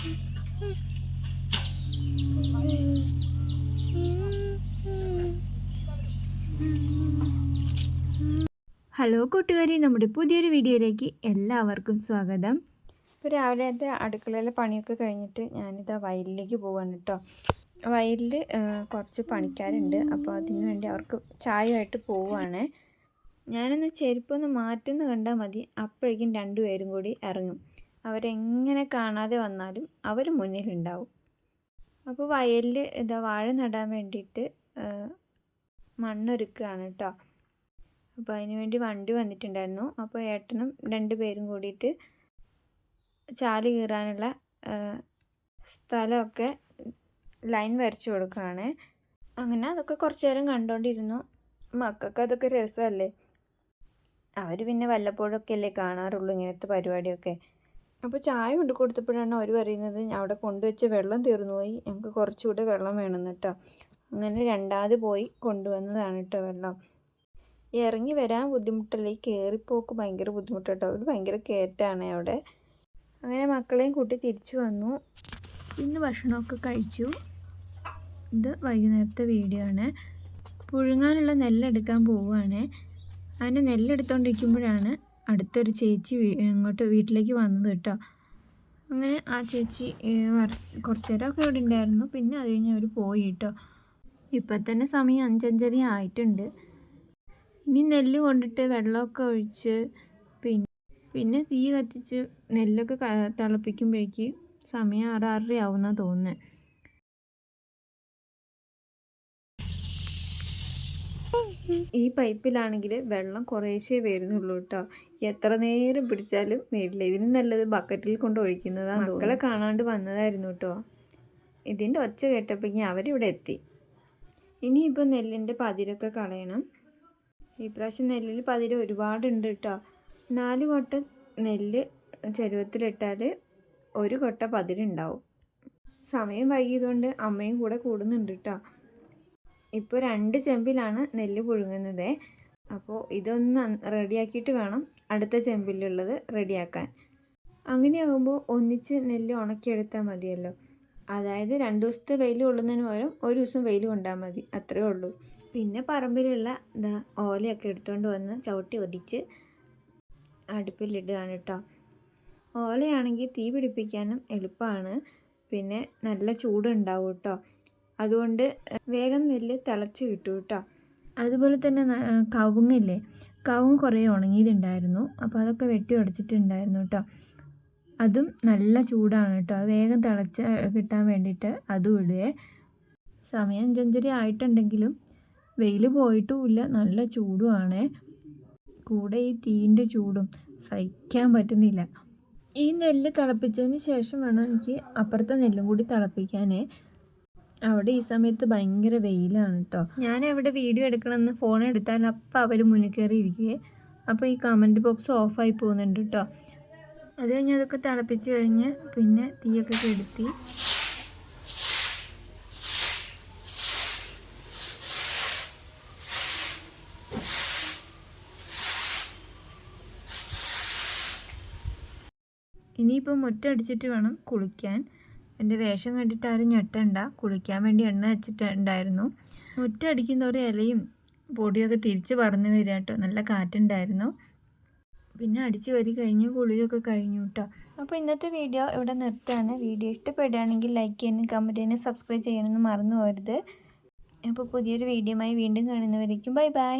Hello കൂട്ടുകാരി നമ്മുടെ പുതിയൊരു വീഡിയോയിലേക്ക് എല്ലാവർക്കും സ്വാഗതം. ഇപ്പോൾ രാവിലത്തെ അടുക്കളയിലെ പണിയൊക്കെ കഴിഞ്ഞിട്ട് ഞാനിതാ വയലിലേക്ക് പോവാണ് കേട്ടോ വയലിൽ കുറച്ച് പണിക്കാരുണ്ട്. അപ്പോൾ അതിനു വേണ്ടി അവർക്ക് ചായയായിട്ട് പോവുകയാണ് ഞാനൊന്ന് ചെരുപ്പൊന്ന് മാറ്റുന്ന കണ്ടാൽ മതി. അപ്പോഴേക്കും രണ്ടുപേരും കൂടി ഇറങ്ങും. അവരെങ്ങനെ കാണാതെ വന്നാലും അവർ മുന്നിലുണ്ടാവും. അപ്പോൾ വയലിൽ ഇതാ വാഴ നടാൻ വേണ്ടിയിട്ട് മണ്ണൊരുക്കുകയാണ് കേട്ടോ അപ്പോൾ അതിന് വേണ്ടി വണ്ടി വന്നിട്ടുണ്ടായിരുന്നു. അപ്പോൾ ഏട്ടനും രണ്ട് പേരും കൂടിയിട്ട് ചാൽ കീറാനുള്ള സ്ഥലമൊക്കെ ലൈൻ വരച്ചു കൊടുക്കുകയാണ്. അങ്ങനെ അതൊക്കെ കുറച്ച് നേരം കണ്ടുകൊണ്ടിരുന്നു മക്കൾക്ക് അതൊക്കെ രസമല്ലേ? അവർ പിന്നെ വല്ലപ്പോഴൊക്കെ അല്ലേ കാണാറുള്ളൂ ഇങ്ങനത്തെ പരിപാടിയൊക്കെ. അപ്പോൾ ചായ കൊണ്ട് കൊടുത്തപ്പോഴാണ് അവർ പറയുന്നത് അവിടെ കൊണ്ടുവച്ച വെള്ളം തീർന്നുപോയി ഞങ്ങൾക്ക് കുറച്ചുകൂടെ വെള്ളം വേണം കേട്ടോ അങ്ങനെ രണ്ടാമത് പോയി കൊണ്ടുവന്നതാണ് കേട്ടോ വെള്ളം. ഇറങ്ങി വരാൻ ബുദ്ധിമുട്ടല്ലേ? കയറിപ്പോക്ക് ഭയങ്കര ബുദ്ധിമുട്ടോ അവർ ഭയങ്കര കയറ്റാണ് അവിടെ. അങ്ങനെ മക്കളെയും കൂട്ടി തിരിച്ചു വന്നു. ഇന്ന് ഭക്ഷണമൊക്കെ കഴിച്ചു. ഇത് വൈകുന്നേരത്തെ വീഡിയോ ആണ്. പുഴുങ്ങാനുള്ള നെല്ലെടുക്കാൻ പോവുകയാണ്. അതിന് നെല്ലെടുത്തോണ്ടിരിക്കുമ്പോഴാണ് അടുത്തൊരു ചേച്ചി ഇങ്ങോട്ട് വീട്ടിലേക്ക് വന്നത് കേട്ടോ. അങ്ങനെ ആ ചേച്ചി കുറച്ച് നേരമൊക്കെ ഇവിടെ ഉണ്ടായിരുന്നു. പിന്നെ അത് കഴിഞ്ഞ് അവർ പോയി കേട്ടോ. ഇപ്പം തന്നെ സമയം അഞ്ചഞ്ചര ആയിട്ടുണ്ട്. ഇനി നെല്ല് കൊണ്ടിട്ട് വെള്ളമൊക്കെ ഒഴിച്ച് പിന്നെ പിന്നെ തീ കത്തിച്ച് നെല്ലൊക്കെ തിളപ്പിക്കുമ്പോഴേക്ക് സമയം ആറ് ആറര തോന്നുന്നത് ഈ പൈപ്പിലാണെങ്കിൽ വെള്ളം കുറേശ്ശേ വരുന്നുള്ളൂ കേട്ടോ എത്ര നേരം പിടിച്ചാലും വരില്ല. ഇതിന് നല്ലത് ബക്കറ്റിൽ കൊണ്ട് ഒഴിക്കുന്നതാണ് മക്കളെ കാണാണ്ട് വന്നതായിരുന്നു കേട്ടോ ഇതിന്റെ ഒച്ച കേട്ടപ്പോഴേക്കും അവരിവിടെ എത്തി. ഇനിയിപ്പോൾ നെല്ലിന്റെ പതിരൊക്കെ കളയണം. ഈ പ്രാവശ്യം നെല്ലിൽ പതിര് ഒരുപാടുണ്ട് കേട്ടോ നാല് കൊട്ട നെല്ല് ചരുവത്തിലിട്ടാൽ ഒരു കൊട്ട പതിരുണ്ടാവും. സമയം വൈകിയതുകൊണ്ട് അമ്മയും കൂടെ കൂടുന്നുണ്ട് കേട്ടോ ഇപ്പോൾ രണ്ട് ചെമ്പിലാണ് നെല്ല് പുഴുങ്ങുന്നത്. അപ്പോൾ ഇതൊന്ന് റെഡിയാക്കിയിട്ട് വേണം അടുത്ത ചെമ്പിലുള്ളത് റെഡിയാക്കാൻ. അങ്ങനെയാകുമ്പോൾ ഒന്നിച്ച് നെല്ല് ഉണക്കിയെടുത്താൽ മതിയല്ലോ. അതായത് രണ്ട് ദിവസത്തെ വെയിൽ കൊള്ളുന്നതിന് പകരം ഒരു ദിവസം വെയിൽ കൊണ്ടാൽ മതി. അത്രയേ ഉള്ളൂ. പിന്നെ പറമ്പിലുള്ള ഇതാ ഓലയൊക്കെ എടുത്തുകൊണ്ട് വന്ന് ചവിട്ടി ഒതിച്ച് അടുപ്പിലിടുകയാണ് കേട്ടോ ഓലയാണെങ്കിൽ തീ പിടിപ്പിക്കാനും എളുപ്പമാണ് പിന്നെ നല്ല ചൂടുണ്ടാവും കേട്ടോ അതുകൊണ്ട് വേഗം നെല്ല് തിളച്ച് കിട്ടും കേട്ടോ അതുപോലെ തന്നെ കവുങ്ങില്ലേ? കവുങ്ങ് കുറേ ഉണങ്ങിയതുണ്ടായിരുന്നു അപ്പോൾ അതൊക്കെ വെട്ടി ഉടച്ചിട്ടുണ്ടായിരുന്നു കേട്ടോ അതും നല്ല ചൂടാണ് കേട്ടോ വേഗം തിളച്ച് കിട്ടാൻ വേണ്ടിയിട്ട് അതും ഇടുകയെ സമയം അഞ്ചഞ്ചര ആയിട്ടുണ്ടെങ്കിലും വെയിൽ പോയിട്ടുമില്ല. നല്ല ചൂടുമാണ് കൂടെ ഈ തീന്റെ ചൂടും സഹിക്കാൻ പറ്റുന്നില്ല. ഈ നെല്ല് തിളപ്പിച്ചതിന് ശേഷം വേണം എനിക്ക് അപ്പുറത്തെ നെല്ലും കൂടി തിളപ്പിക്കാൻ അവിടെ ഈ സമയത്ത് ഭയങ്കര വെയിലാണ് കേട്ടോ ഞാൻ അവിടെ വീഡിയോ എടുക്കണമെന്ന് ഫോൺ എടുത്താൽ അപ്പം അവർ മുന്നിൽ അപ്പോൾ ഈ കമന്റ് ബോക്സ് ഓഫായി പോകുന്നുണ്ട് കേട്ടോ അത് കഴിഞ്ഞ് അതൊക്കെ തിളപ്പിച്ച് കഴിഞ്ഞ് പിന്നെ തീയൊക്കെ കെടുത്തി. ഇനിയിപ്പോൾ മുറ്റടിച്ചിട്ട് വേണം കുളിക്കാൻ. എന്റെ വേഷം കണ്ടിട്ട് ആരും ഞെട്ടണ്ട. കുളിക്കാൻ വേണ്ടി എണ്ണ വെച്ചിട്ടുണ്ടായിരുന്നു മുറ്റടിക്കുന്നവരെ ഇലയും പൊടിയൊക്കെ തിരിച്ച് പറന്ന് വരിക കേട്ടോ. നല്ല കാറ്റുണ്ടായിരുന്നു. പിന്നെ അടിച്ച് വരി കഴിഞ്ഞ് കുളിയൊക്കെ കഴിഞ്ഞു കേട്ടോ. അപ്പോൾ ഇന്നത്തെ വീഡിയോ ഇവിടെ നിർത്തുകയാണ്. വീഡിയോ ഇഷ്ടപ്പെടുകയാണെങ്കിൽ ലൈക്ക് ചെയ്യാനും കമന്റ് ചെയ്യാനും സബ്സ്ക്രൈബ് ചെയ്യാനൊന്നും മറന്നു പോരുത് അപ്പോൾ പുതിയൊരു വീഡിയോയുമായി വീണ്ടും കാണുന്നവരേക്കും ബൈ ബൈ